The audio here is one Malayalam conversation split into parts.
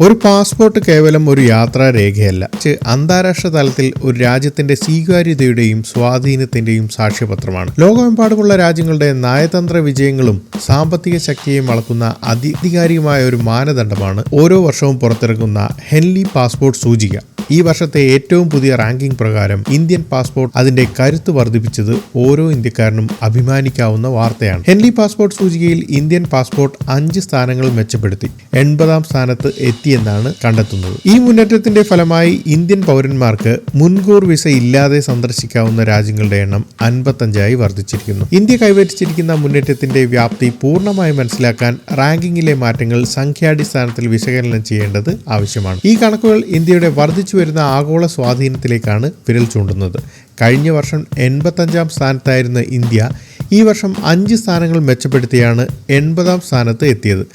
ഒരു പാസ്പോർട്ട് കേവലം ഒരു യാത്രാ രേഖയല്ല അന്താരാഷ്ട്ര തലത്തിൽ ഒരു രാജ്യത്തിന്റെ സ്വീകാര്യതയുടെയും സ്വാധീനത്തിന്റെയും സാക്ഷ്യപത്രമാണ്. ലോകമെമ്പാടുമുള്ള രാജ്യങ്ങളുടെ നയതന്ത്ര വിജയങ്ങളും സാമ്പത്തിക ശക്തിയെയും അളക്കുന്ന അധികാരികമായ ഒരു മാനദണ്ഡമാണ് ഓരോ വർഷവും പുറത്തിറങ്ങുന്ന ഹെൻലി പാസ്പോർട്ട് സൂചിക. ഈ വർഷത്തെ ഏറ്റവും പുതിയ റാങ്കിംഗ് പ്രകാരം ഇന്ത്യൻ പാസ്പോർട്ട് അതിന്റെ കരുത്ത് വർദ്ധിപ്പിച്ചത് ഓരോ ഇന്ത്യക്കാരനും അഭിമാനിക്കാവുന്ന വാർത്തയാണ്. ഹെൻലി പാസ്പോർട്ട് സൂചികയിൽ ഇന്ത്യൻ പാസ്പോർട്ട് അഞ്ച് സ്ഥാനങ്ങൾ മെച്ചപ്പെടുത്തി എൺപതാം സ്ഥാനത്ത് എത്തിയെന്നാണ് കണ്ടെത്തുന്നത്. ഈ മുന്നേറ്റത്തിന്റെ ഫലമായി ഇന്ത്യൻ പൗരന്മാർക്ക് മുൻകൂർ വിസ ഇല്ലാതെ സന്ദർശിക്കാവുന്ന രാജ്യങ്ങളുടെ എണ്ണം അൻപത്തഞ്ചായി വർദ്ധിച്ചിരിക്കുന്നു. ഇന്ത്യ കൈവരിച്ചിരിക്കുന്ന മുന്നേറ്റത്തിന്റെ വ്യാപ്തി പൂർണമായി മനസ്സിലാക്കാൻ റാങ്കിങ്ങിലെ മാറ്റങ്ങൾ സംഖ്യാടിസ്ഥാനത്തിൽ വിശകലനം ചെയ്യേണ്ടത് ആവശ്യമാണ്. ഈ കണക്കുകൾ ഇന്ത്യയുടെ വർദ്ധിച്ചു വരുന്ന ആഗോള സ്വാധീനത്തിലേക്കാണ് വിരൽ ചൂണ്ടുന്നത്. കഴിഞ്ഞ വർഷം എൺപത്തഞ്ചാം സ്ഥാനത്തായിരുന്ന ഇന്ത്യ ഈ വർഷം അഞ്ച് സ്ഥാനങ്ങൾ മെച്ചപ്പെടുത്തിയാണ് എൺപതാം സ്ഥാനത്ത് എത്തിയത്.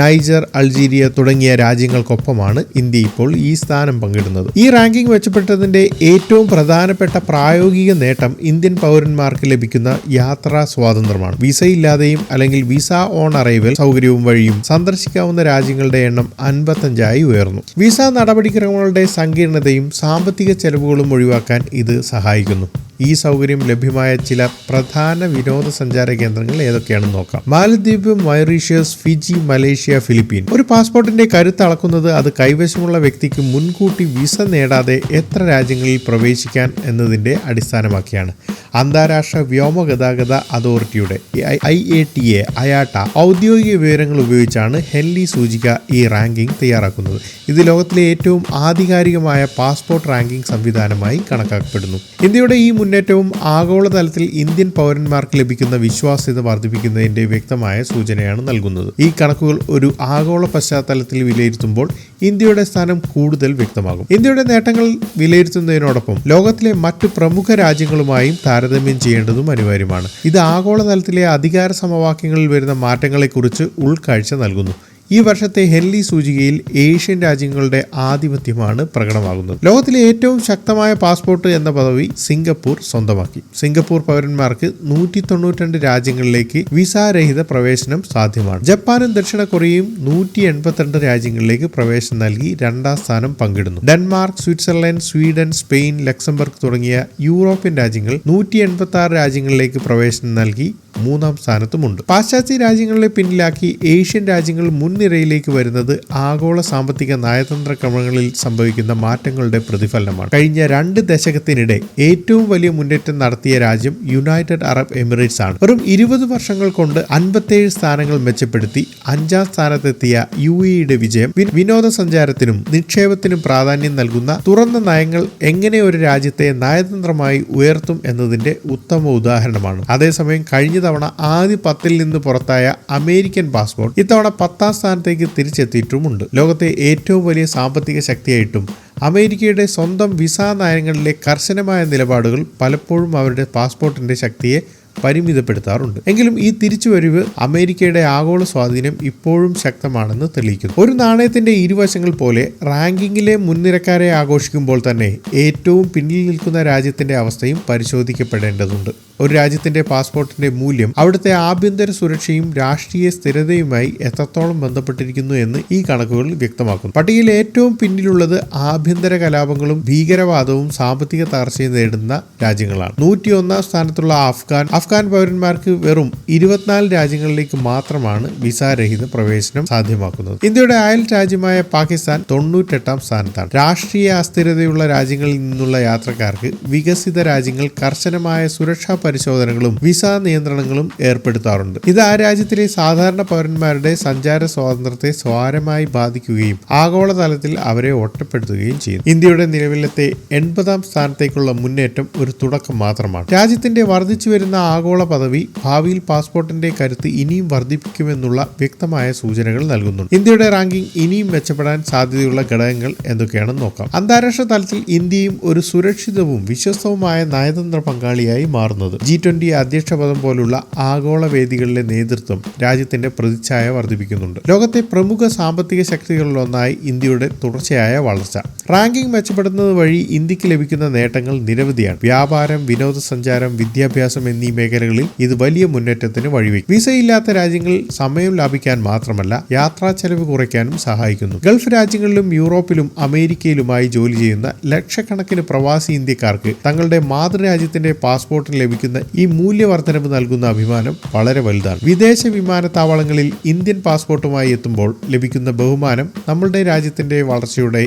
നൈജർ അൾജീരിയ തുടങ്ങിയ രാജ്യങ്ങൾക്കൊപ്പമാണ് ഇന്ത്യ ഇപ്പോൾ ഈ സ്ഥാനം പങ്കിടുന്നത്. ഈ റാങ്കിംഗ് മെച്ചപ്പെട്ടതിന്റെ ഏറ്റവും പ്രധാനപ്പെട്ട പ്രായോഗിക നേട്ടം ഇന്ത്യൻ പൗരന്മാർക്ക് ലഭിക്കുന്ന യാത്രാ സ്വാതന്ത്ര്യമാണ്. വിസ ഇല്ലാതെയും അല്ലെങ്കിൽ വിസ ഓൺ അറൈവൽ സൗകര്യവും വഴിയും സന്ദർശിക്കാവുന്ന രാജ്യങ്ങളുടെ എണ്ണം അൻപത്തഞ്ചായി ഉയർന്നു. വിസ നടപടിക്രമങ്ങളുടെ സങ്കീർണതയും സാമ്പത്തിക ചെലവുകളും ഒഴിവാക്കാൻ ഇത് സഹായിക്കുന്നു. ഈ സൗകര്യം ലഭ്യമായ ചില പ്രധാന വിനോദസഞ്ചാര കേന്ദ്രങ്ങൾ ഏതൊക്കെയാണെന്ന് നോക്കാം. Maldives Mauritius Fiji Malaysia Philippine. ഒരു പാസ്പോർട്ടിന്റെ കരുത്ത് അളക്കുന്നത് അത് കൈവശമുള്ള വ്യക്തിക്ക് മുൻകൂട്ടി വിസ നേടാതെ എത്ര രാജ്യങ്ങളിൽ പ്രവേശിക്കാൻ എന്നതിന്റെ അടിസ്ഥാനമാക്കിയാണ്. അന്താരാഷ്ട്ര വ്യോമഗതാഗത അതോറിറ്റിയുടെ I A T A IATA ഔദ്യോഗിക വിവരങ്ങൾ ഉപയോഗിച്ചാണ് ഹെൻലി സൂചിക ഈ റാങ്കിംഗ് തയ്യാറാക്കുന്നത്. ഇത് ലോകത്തിലെ ഏറ്റവും ആധികാരികമായ പാസ്പോർട്ട് റാങ്കിംഗ് സംവിധാനമായി കണക്കാക്കപ്പെടുന്നു. ഇന്ത്യയുടെ ഈ മുന്നേറ്റവും ആഗോളതലത്തിൽ ഇന്ത്യൻ പൗരന്മാർക്ക് ലഭിക്കുന്ന വിശ്വാസ്യത വർദ്ധിപ്പിക്കുന്നതിന്റെ വ്യക്തമായ സൂചനയാണ് നൽകുന്നത്. ഈ കണക്കുകൾ ഒരു ആഗോള പശ്ചാത്തലത്തിൽ വിലയിരുത്തുമ്പോൾ ഇന്ത്യയുടെ സ്ഥാനം കൂടുതൽ വ്യക്തമാകും. ഇന്ത്യയുടെ നേട്ടങ്ങൾ വിലയിരുത്തുന്നതിനോടൊപ്പം ലോകത്തിലെ മറ്റു പ്രമുഖ രാജ്യങ്ങളുമായും താരതമ്യം ചെയ്യേണ്ടതും അനിവാര്യമാണ്. ഇത് ആഗോളതലത്തിലെ അധികാര സമവാക്യങ്ങളിൽ വരുന്ന മാറ്റങ്ങളെക്കുറിച്ച് ഉൾക്കാഴ്ച നൽകുന്നു. ഈ വർഷത്തെ ഹെൻലി സൂചികയിൽ ഏഷ്യൻ രാജ്യങ്ങളുടെ ആധിപത്യമാണ് പ്രകടമാകുന്നത്. ലോകത്തിലെ ഏറ്റവും ശക്തമായ പാസ്പോർട്ട് എന്ന പദവി സിംഗപ്പൂർ സ്വന്തമാക്കി. സിംഗപ്പൂർ പൗരന്മാർക്ക് നൂറ്റി തൊണ്ണൂറ്റി രാജ്യങ്ങളിലേക്ക് വിസാരഹിത പ്രവേശനം സാധ്യമാണ്. ജപ്പാനും ദക്ഷിണ കൊറിയയും നൂറ്റി എൺപത്തിരണ്ട് രാജ്യങ്ങളിലേക്ക് പ്രവേശനം നൽകി രണ്ടാം സ്ഥാനം പങ്കിടുന്നു. Denmark Switzerland Sweden Spain Luxembourg തുടങ്ങിയ യൂറോപ്യൻ രാജ്യങ്ങൾ നൂറ്റി എൺപത്തി രാജ്യങ്ങളിലേക്ക് പ്രവേശനം നൽകി മൂന്നാം സ്ഥാനത്തുമുണ്ട്. പാശ്ചാത്യ രാജ്യങ്ങളെ പിന്നിലാക്കി ഏഷ്യൻ രാജ്യങ്ങൾ മുൻനിരയിലേക്ക് വരുന്നത് ആഗോള സാമ്പത്തിക നയതന്ത്ര ക്രമങ്ങളിൽ സംഭവിക്കുന്ന മാറ്റങ്ങളുടെ പ്രതിഫലനമാണ്. കഴിഞ്ഞ രണ്ട് ദശകത്തിനിടെ ഏറ്റവും വലിയ മുന്നേറ്റം നടത്തിയ രാജ്യം യുണൈറ്റഡ് അറബ് എമിറേറ്റ്സ് ആണ്. വെറും ഇരുപത് വർഷങ്ങൾ കൊണ്ട് അൻപത്തേഴ് സ്ഥാനങ്ങൾ മെച്ചപ്പെടുത്തി അഞ്ചാം സ്ഥാനത്തെത്തിയ യു എയുടെ വിജയം വിനോദസഞ്ചാരത്തിനും നിക്ഷേപത്തിനും പ്രാധാന്യം നൽകുന്ന തുറന്ന നയങ്ങൾ എങ്ങനെ ഒരു രാജ്യത്തെ നയതന്ത്രമായി ഉയർത്തും എന്നതിന്റെ ഉത്തമ ഉദാഹരണമാണ്. അതേസമയം കഴിഞ്ഞ തവണ ആദ്യ പത്തിൽ നിന്ന് പുറത്തായ അമേരിക്കൻ പാസ്പോർട്ട് ഇത്തവണ പത്താം സ്ഥാനത്തേക്ക് തിരിച്ചെത്തിയിട്ടുമുണ്ട്. ലോകത്തെ ഏറ്റവും വലിയ സാമ്പത്തിക ശക്തിയായിട്ടും അമേരിക്കയുടെ സ്വന്തം വിസ നയങ്ങളിലെ കർശനമായ നിലപാടുകൾ പലപ്പോഴും അവരുടെ പാസ്പോർട്ടിന്റെ ശക്തിയെ പരിമിതപ്പെടുത്താറുണ്ട്. എങ്കിലും ഈ തിരിച്ചുവരവ് അമേരിക്കയുടെ ആഗോള സ്വാധീനം ഇപ്പോഴും ശക്തമാണെന്ന് തെളിയിക്കുന്നു. ഒരു നാണയത്തിന്റെ ഇരുവശങ്ങൾ പോലെ റാങ്കിങ്ങിലെ മുൻനിരക്കാരെ ആഘോഷിക്കുമ്പോൾ തന്നെ ഏറ്റവും പിന്നിൽ നിൽക്കുന്ന രാജ്യത്തിന്റെ അവസ്ഥയും പരിശോധിക്കപ്പെടേണ്ടതുണ്ട്. ഒരു രാജ്യത്തിന്റെ പാസ്പോർട്ടിന്റെ മൂല്യം അവിടുത്തെ ആഭ്യന്തര സുരക്ഷയും രാഷ്ട്രീയ സ്ഥിരതയുമായി എത്രത്തോളം ബന്ധപ്പെട്ടിരിക്കുന്നു എന്ന് ഈ കണക്കുകൾ വ്യക്തമാക്കുന്നു. പട്ടികയിൽ ഏറ്റവും പിന്നിലുള്ളത് ആഭ്യന്തര കലാപങ്ങളും ഭീകരവാദവും സാമ്പത്തിക തകർച്ചയും നേടുന്ന രാജ്യങ്ങളാണ്. നൂറ്റിയൊന്നാം സ്ഥാനത്തുള്ള അഫ്ഗാൻ അഫ്ഗാൻ പൗരന്മാർക്ക് വെറും ഇരുപത്തിനാല് രാജ്യങ്ങളിലേക്ക് മാത്രമാണ് വിസ രഹിത പ്രവേശനം സാധ്യമാക്കുന്നത്. ഇന്ത്യയുടെ അയൽ രാജ്യമായ പാകിസ്ഥാൻ തൊണ്ണൂറ്റെട്ടാം സ്ഥാനത്താണ്. രാഷ്ട്രീയ അസ്ഥിരതയുള്ള രാജ്യങ്ങളിൽ നിന്നുള്ള യാത്രക്കാർക്ക് വികസിത രാജ്യങ്ങൾ കർശനമായ സുരക്ഷാ പരിശോധനകളും വിസ നിയന്ത്രണങ്ങളും ഏർപ്പെടുത്താറുണ്ട്. ഇത് ആ രാജ്യത്തിലെ സാധാരണ പൗരന്മാരുടെ സഞ്ചാര സ്വാതന്ത്ര്യത്തെ സ്വാരമായി ബാധിക്കുകയും ആഗോളതലത്തിൽ അവരെ ഒറ്റപ്പെടുത്തുകയും ചെയ്യുന്നു ഇന്ത്യയുടെ നിലവിലത്തെ എൺപതാം സ്ഥാനത്തേക്കുള്ള മുന്നേറ്റം ഒരു തുടക്കം മാത്രമാണ്. രാജ്യത്തിന്റെ വർദ്ധിച്ചു വരുന്ന ആഗോള പദവി ഭാവിയിൽ പാസ്പോർട്ടിന്റെ കരുത്ത് ഇനിയും വർദ്ധിപ്പിക്കുമെന്നുള്ള വ്യക്തമായ സൂചനകൾ നൽകുന്നുണ്ട്. ഇന്ത്യയുടെ റാങ്കിംഗ് ഇനിയും മെച്ചപ്പെടാൻ സാധ്യതയുള്ള ഘടകങ്ങൾ എന്തൊക്കെയാണെന്ന് നോക്കാം. അന്താരാഷ്ട്ര തലത്തിൽ ഇന്ത്യയും ഒരു സുരക്ഷിതവും വിശ്വസ്തവുമായ നയതന്ത്ര പങ്കാളിയായി മാറുന്നത്. ജി ട്വന്റി അധ്യക്ഷ പദം പോലുള്ള ആഗോള വേദികളിലെ നേതൃത്വം രാജ്യത്തിന്റെ പ്രതിച്ഛായ വർദ്ധിപ്പിക്കുന്നുണ്ട്. ലോകത്തെ പ്രമുഖ സാമ്പത്തിക ശക്തികളിലൊന്നായി ഇന്ത്യയുടെ തുടർച്ചയായ വളർച്ച. റാങ്കിംഗ് മെച്ചപ്പെടുന്നത് വഴി ഇന്ത്യയ്ക്ക് ലഭിക്കുന്ന നേട്ടങ്ങൾ നിരവധിയാണ്. വ്യാപാരം വിനോദസഞ്ചാരം വിദ്യാഭ്യാസം എന്നീ മേഖലകളിൽ ഇത് വലിയ മുന്നേറ്റത്തിന് വഴിവെക്കും. വിസയില്ലാത്ത രാജ്യങ്ങളിൽ സമയം ലാഭിക്കാൻ മാത്രമല്ല യാത്രാ ചെലവ് കുറയ്ക്കാനും സഹായിക്കുന്നു. ഗൾഫ് രാജ്യങ്ങളിലും യൂറോപ്പിലും അമേരിക്കയിലുമായി ജോലി ചെയ്യുന്ന ലക്ഷക്കണക്കിന് പ്രവാസി ഇന്ത്യക്കാർക്ക് തങ്ങളുടെ മാതൃരാജ്യത്തിന്റെ പാസ്പോർട്ടിൽ ലഭിക്കുന്ന ഈ മൂല്യവർദ്ധനവ് നൽകുന്ന അഭിമാനം വളരെ വലുതാണ്. വിദേശ വിമാനത്താവളങ്ങളിൽ ഇന്ത്യൻ പാസ്പോർട്ടുമായി എത്തുമ്പോൾ ലഭിക്കുന്ന ബഹുമാനം നമ്മളുടെ രാജ്യത്തിന്റെ വളർച്ചയുടെ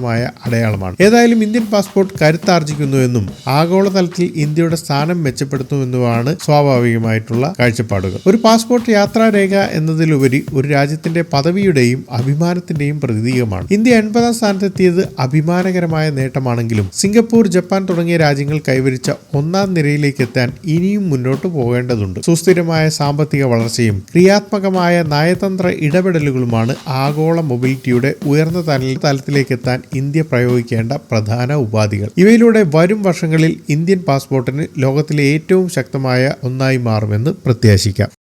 യഥാർത്ഥമായ അടയാളമാണ്. ഏതായാലും ഇന്ത്യൻ പാസ്പോർട്ട് കരുത്താർജിക്കുന്നുവെന്നും ആഗോളതലത്തിൽ ഇന്ത്യയുടെ സ്ഥാനം മെച്ചപ്പെടുത്തുമെന്നുമാണ് സ്വാഭാവികമായിട്ടുള്ള കാഴ്ചപ്പാടുകൾ. ഒരു പാസ്പോർട്ട് യാത്രാരേഖ എന്നതിലുപരി ഒരു രാജ്യത്തിന്റെ പദവിയുടെയും അഭിമാനത്തിന്റെയും പ്രതീകമാണ്. ഇന്ത്യ എൺപതാം സ്ഥാനത്തെത്തിയത് അഭിമാനകരമായ നേട്ടമാണെങ്കിലും സിംഗപ്പൂർ ജപ്പാൻ തുടങ്ങിയ രാജ്യങ്ങൾ കൈവരിച്ച ഒന്നാം നിരയിലേക്ക് എത്താൻ ഇനിയും മുന്നോട്ട് പോകേണ്ടതുണ്ട്. സുസ്ഥിരമായ സാമ്പത്തിക വളർച്ചയും ക്രിയാത്മകമായ നയതന്ത്ര ഇടപെടലുകളുമാണ് ആഗോള മൊബിലിറ്റിയുടെ ഉയർന്ന തലത്തിലേക്ക് എത്താൻ ഇന്ത്യ പ്രയോഗിക്കേണ്ട പ്രധാന ഉപാധികൾ. ഇവയിലൂടെ വരും വർഷങ്ങളിൽ ഇന്ത്യൻ പാസ്പോർട്ടിന് ലോകത്തിലെ ഏറ്റവും ശക്തമായ ഒന്നായി മാറുമെന്ന് പ്രത്യാശിക്കാം.